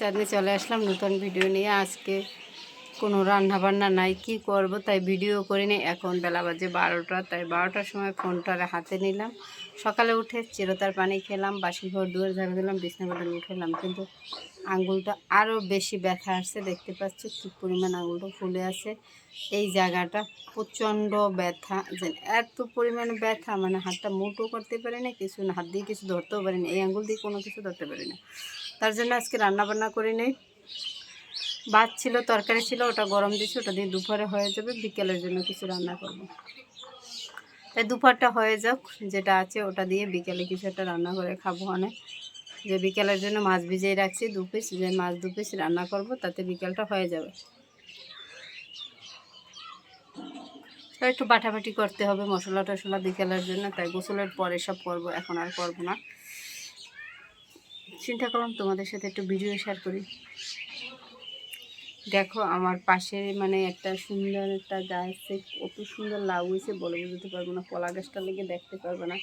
চাঁদনি চলে আসলাম নতুন ভিডিও নিয়ে। আজকে কোনো রান্না বান্না নাই, কি করব তাই ভিডিও করিনি। এখন বেলা বাজে বারোটা, তাই বারোটার সময় ফোনটা হাতে নিলাম। সকালে উঠে চিরতার পানি খেলাম, বাসি ঘর দুয়ার ঝাড়ু দিলাম, বিছনা বাটন উঠেলাম কিন্তু আঙ্গুলটা আরও বেশি ব্যথা আসছে, দেখতে পাচ্ছি কী পরিমাণ আঙুলটা ফুলে আছে। এই জায়গাটা প্রচণ্ড ব্যথা যে এত পরিমাণে ব্যথা মানে হাতটা মুঠো করতে পারি না কিছু না, হাত দিয়ে কিছু ধরতেও পারি না এই আঙ্গুল দিয়ে কোনো কিছু ধরতে পারি না তার জন্য আজকে রান্না বান্না করে নেই। ভাত ছিল, তরকারি ছিল, ওটা গরম দিয়েছি ওটা দিয়ে দুপুরে হয়ে যাবে, বিকেলের জন্য কিছু রান্না করব। তাই দুপুরটা হয়ে যাক, যেটা আছে ওটা দিয়ে বিকেলে কিছু একটা রান্না করে খাব অনেক। যে বিকেলের জন্য মাছ ভিজিয়ে রাখছি, দু পিস, যে মাছ দু পিস রান্না করব, তাতে বিকেলটা হয়ে যাবে। একটু বাটাবাটি করতে হবে মশলা টশলা বিকেলের জন্য, তাই গোসলের পরে সব করব, এখন আর করব না। চিন্তা করলাম তোমাদের সাথে একটু ভিডিও শেয়ার করি। দেখো, আমার পাশে মানে একটা সুন্দর একটা গাছে কত সুন্দর লাউ হয়েছে বলে বুঝতে পারব না, কলা গাছটা লেগে দেখতে পারব না।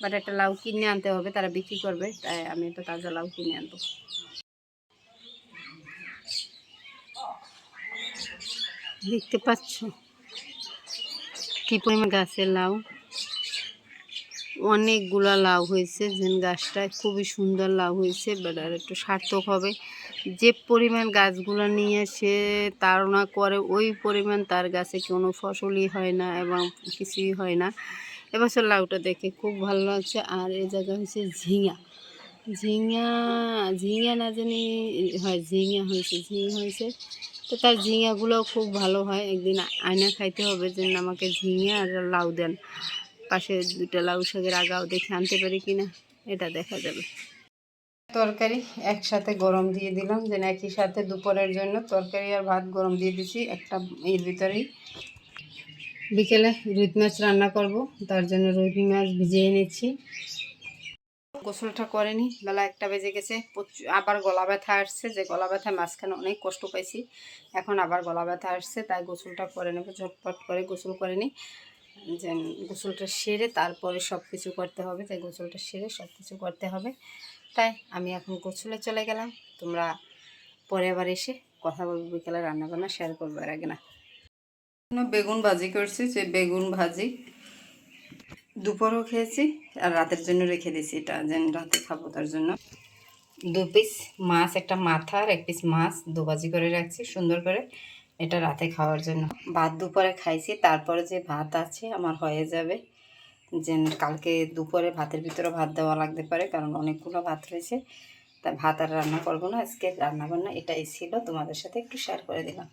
বাট একটা লাউ কিনে আনতে হবে, তারা বিক্রি করবে, তাই আমি একটা তাজা লাউ কিনে আনব। দেখতে পাচ্ছ? কি পরিমাণ গাছের লাউ? অনেকগুলা লাউ হয়েছে, যেন গাছটায় খুবই সুন্দর লাউ হয়েছে বাট আর একটু সার্থক হবে। যে পরিমাণ গাছগুলো নিয়ে সে তাড়না করে, ওই পরিমাণ তার গাছে কোনো ফসলই হয় না এবং কিছুই হয় না। এবছর লাউটা দেখে খুব ভালো লাগছে, আর এই জায়গা হচ্ছে ঝিঙা। ঝিঙা ঝিঙা না জানি, হয় ঝিঙা হয়েছে ঝিঙা হয়েছে। তো তার ঝিঙাগুলোও খুব ভালো হয়, একদিন আয়না খাইতে হবে যে আমাকে ঝিঙে আর লাউ দেন। পাশে দুটো লাউ শাকের আগাও দেখে আনতে পারি কিনা, এটা দেখা যাবে। তরকারি একসাথে গরম দিয়ে দিলাম, যেন একই সাথে দুপুরের জন্য তরকারি আর ভাত গরম দিয়ে দিছি, একটা এর ভিতরেই। বিকেলে রুই মাছ রান্না করব, তার জন্য রুই মাছ ভিজিয়ে নিচ্ছি। গোসলটা করেনি বেলা একটা বেজে গেছে আবার গলা ব্যথা আসছে, যে গলা ব্যথা মাঝখানে অনেক কষ্ট পাইছি, এখন আবার গলা ব্যথা আসছে, তাই গোসলটা করে নেব, ঝটপট করে গোসল করে নিই। যে গোসলটা সেরে তারপরে সব কিছু করতে হবে। তাই গোসলটা সেরে সব কিছু করতে হবে। তাই আমি এখন গোসলে চলে গেলাম। তোমরা পরে আবার এসে কথা বলব বিকেলে রান্নাবান্না শেয়ার করব আর আগে না। বেগুন ভাজি করছি যে বেগুন ভাজি দুপুরও খেয়েছি আর রাতের জন্য রেখে দিয়েছি এটা যেন রাতে খাব তার জন্য। দু পিস মাছ একটা মাথা আর এক পিস মাছ দু ভাজি করে রাখছি সুন্দর করে। এটা রাতে খাওয়ার জন্য। ভাত দুপুরে খাইছি, তারপরে যে ভাত আছে আমার হয়ে যাবে। যে কালকে দুপুরে ভাতের ভিতরে ভাত দেওয়া লাগতে পারে, কারণ অনেকগুলো ভাত রয়েছে। তা ভাত আর রান্না করব না, আজকে রান্না বান্না এটাই ছিল, তোমাদের সাথে একটু শেয়ার করে দিলাম।